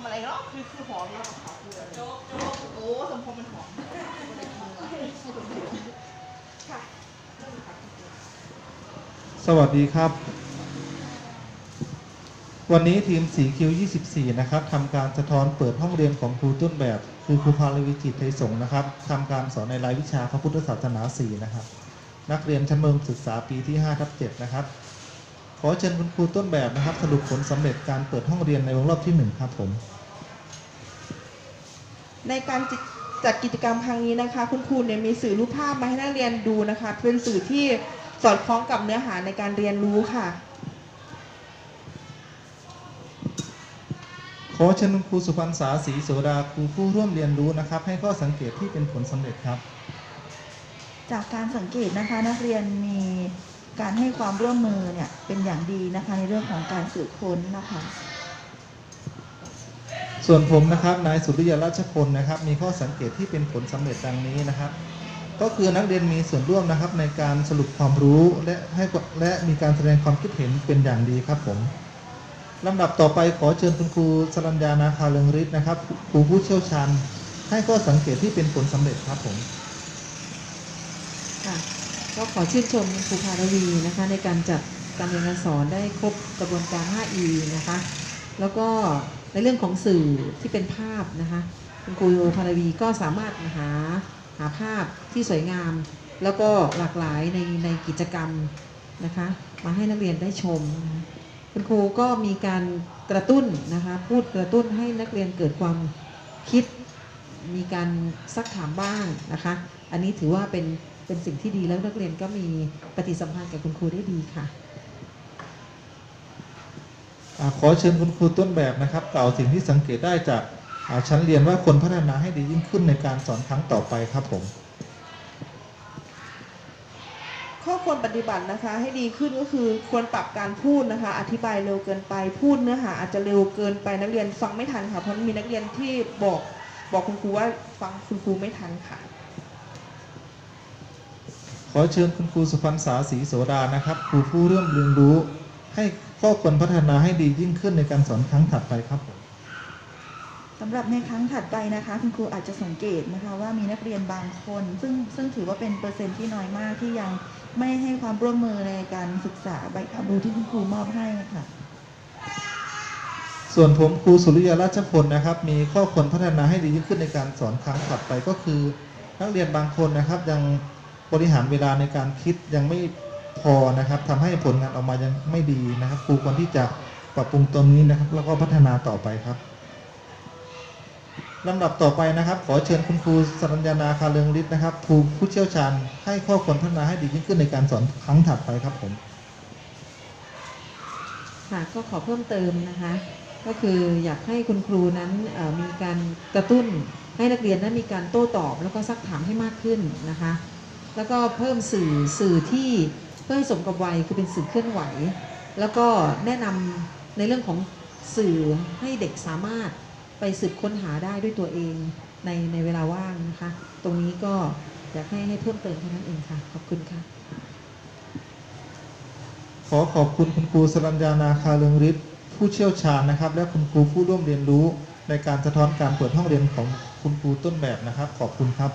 ำอะไรเนาะคือคือหอมเนาะขาวคือโจ๊กโอ้สมพงษ์มันหอมค่ะสวัสดีครับ วันนี้ทีมสีคิว24 นะครับทำการสะท้อนเปิดห้องเรียนของครูต้นแบบ คือครูพาลวิจิตรไทยสงฆ์นะครับทำการสอนในรายวิชาพระพุทธศาสนา 4 นะครับ นักเรียนชั้นมัธยมศึกษาปีที่5ทับ7นะครับ ขอเชิญคุณครูต้นแบบนะครับ สรุปผลสำเร็จการเปิดห้องเรียนในวงรอบที่ 1 ครับผม ในการจิจัดกิจกรรมครั้งนี้นะคะ คุณครูเนี่ยมีสื่อรูปภาพมาให้นักเรียนดูนะคะ เป็นสื่อที่สอดคล้องกับเนื้อหาในการเรียนรู้ค่ะ ขอเชิญคุณครูสุพรรณษาศรีโสดาครูผู้ร่วมเรียนรู้นะครับ ให้ข้อสังเกตที่เป็นผลสำเร็จครับ จากการสังเกตนะคะนักเรียนมี การให้ความร่วมมือเนี่ยเป็นอย่างดีนะคะในเรื่องของการสืบค้นนะคะ ส่วนผมนะครับนายสุริยราชพลนะครับ มีข้อสังเกตที่เป็นผลสำเร็จดังนี้นะครับ ก็คือนักเรียนมีส่วนร่วมนะครับในการสรุปความรู้และให้และมีการแสดงความคิดเห็นเป็นอย่างดีครับผมลำดับต่อไปขอเชิญคุณครูสรัญญานาคาเลืองฤทธิ์นะครับครูผู้เชี่ยวชาญให้ข้อสังเกตที่เป็นผลสำเร็จครับผมค่ะ ก็ขอชื่นชมครูภารวีนะคะในการจัดการเรียนการสอนได้ครบกระบวนการ 5E นะคะ แล้วก็ในเรื่องของสื่อที่เป็นภาพนะคะคุณครูภารวีก็สามารถหาหาภาพที่สวยงาม แล้วก็หลากหลายในในกิจกรรมนะคะ มาให้นักเรียนได้ชมนะคุณครูก็มีการกระตุ้นนะคะพูดกระตุ้นให้นักเรียนเกิดความคิดมีการซักถามบ้างนะคะ อันนี้ถือว่าเป็น เป็นสิ่งที่ดีแล้วนักเรียนก็มีปฏิสัมพันธ์กับคุณครูได้ดีค่ะอ่าขอเชิญคุณครูต้นแบบนะครับกล่าวสิ่งที่สังเกตได้จากอ่าชั้นเรียนว่าควรพัฒนาให้ดียิ่งขึ้นในการสอนครั้งต่อไปครับผม ข้อควรปฏิบัตินะคะให้ดีขึ้นก็คือควรปรับการพูดนะคะ อธิบายเร็วเกินไปพูดเนื้อหาอาจจะเร็วเกินไปนักเรียนฟังไม่ทันค่ะเพราะมีนักเรียนที่บอกบอกคุณครูว่าฟังคุณครูไม่ทันค่ะ ขอเชิญคุณครูสุพรรณษาศรีโสดานะครับครูผู้เริ่มเรียนรู้ ให้ข้อควรพัฒนาให้ดียิ่งขึ้นในการสอนครั้งถัดไปครับผมสำหรับในครั้งถัดไปนะคะ คุณครูอาจจะสังเกตนะคะว่ามีนักเรียนบางคน ซึ่งซึ่งถือว่าเป็นเปอร์เซ็นต์ที่น้อยมากที่ยังไม่ให้ความร่วมมือในการศึกษาใบความรู้ที่คุณครูมอบให้ค่ะ ส่วนผมครูสุริยราชพลนะครับ มีข้อควรพัฒนาให้ดียิ่งขึ้นในการสอนครั้งถัดไปก็คือ นักเรียนบางคนนะครับยัง บริหารเวลาในการคิดยังไม่พอนะครับทำให้ผลงานออกมายังไม่ดีนะครับครูควรที่จะปรับปรุงตรงนี้นะครับ แล้วก็พัฒนาต่อไปครับลำดับต่อไปนะครับ ขอเชิญคุณครูสรัญญานาคาเลืองฤทธิ์นะครับครูผู้เชี่ยวชาญให้ข้อควรพัฒนาให้ดียิ่งขึ้นในการสอนครั้งถัดไปครับผมค่ะก็ขอเพิ่มเติมนะคะ ก็คืออยากให้คุณครูนั้นมีการกระตุ้นให้นักเรียนนั้นมีการโต้ตอบแล้วก็ซักถามให้มากขึ้นนะคะ แล้วก็เพิ่มสื่อสื่อที่เพื่อให้สมกับวัยคือเป็นสื่อเคลื่อนไหว แล้วก็แนะนำในเรื่องของสื่อให้เด็กสามารถไปสืบค้นหาได้ด้วยตัวเองในในเวลาว่างนะคะ ตรงนี้ก็อยากให้ให้เพิ่มเติมเท่านั้นเองค่ะ ขอบคุณค่ะ ขอขอบคุณคุณครูสรัญญานาคาเลืองฤทธิ์ผู้เชี่ยวชาญนะครับ และคุณครูผู้ร่วมเรียนรู้ในการสะท้อนการเปิดห้องเรียนของคุณครูต้นแบบนะครับ ขอบคุณครับ